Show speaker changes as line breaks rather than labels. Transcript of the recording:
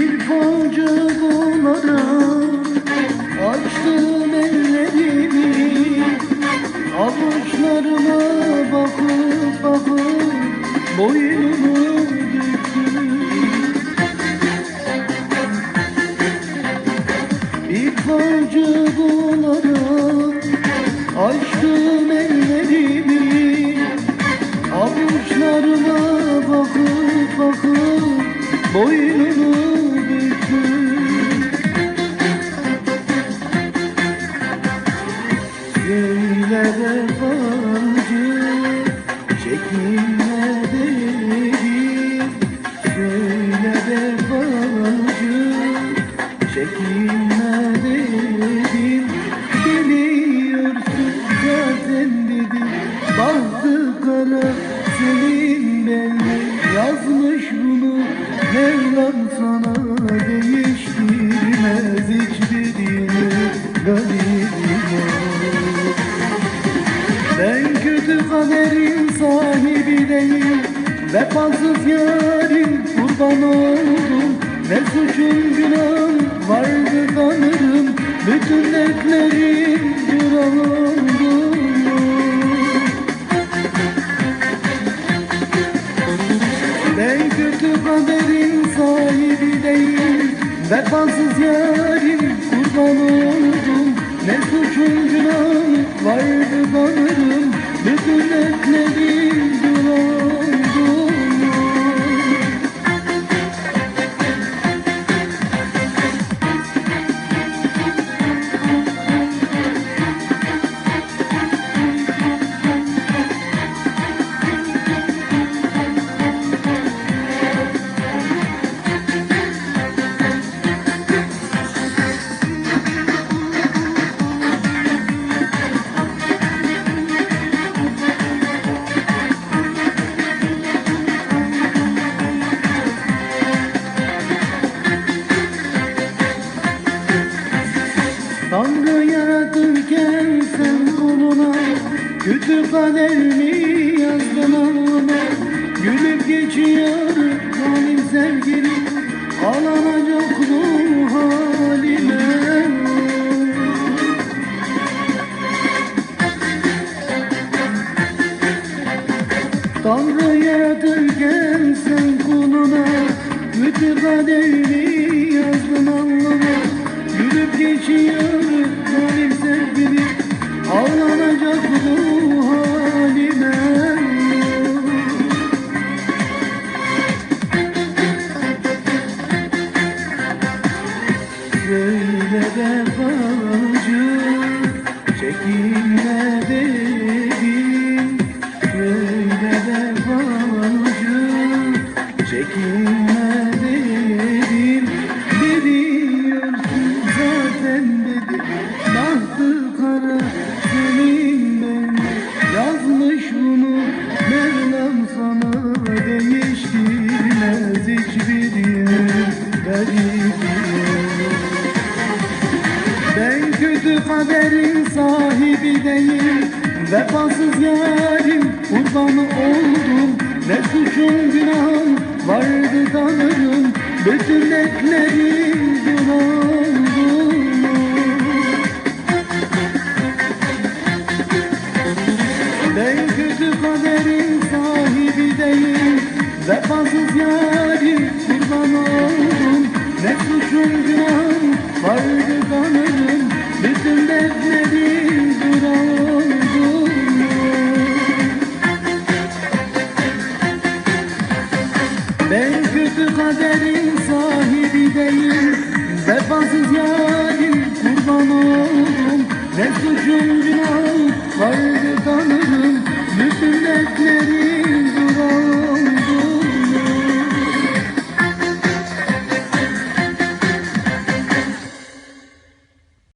Bir gonca gonara açtım ellerimi. Avuçlarıma bakıp bakıp boynumu Vefasız yarim kurban oldum. Ne suçum günahım vardı tanırım Bütün dertlerim duran Ben kötü kaderin sahibi değil Vefasız yarim kurban oldum. Ne suçum günahım vardı tanırım Bütün dertlerim oldu Kötü kader mi yazdın alnına Gülüp geçiyor zalim sevgilim Ağlanacak ruh halime. Tanrı yaratırken sen kuluna Kötü kaderini yazdın alnına Gülüp geçiyor Ağlanacak bu halime Söyle vefacı çekinme dedim. Söyle vefacı çekinme kaderin sahibi değil. Vefasız yarim kurbanı oldum. Ne suçum günahım vardı tanırım. Bütün dertlerim dün oldu Ben kötü kaderin sahibi değil. Vefasız yarim kurban oldum. Ne suçum günahım vardı tanırım Değerin sahibi değil Vefasız yarim kurban oldum. Ne suçum günah vardı tanırım. Bütün dertlerim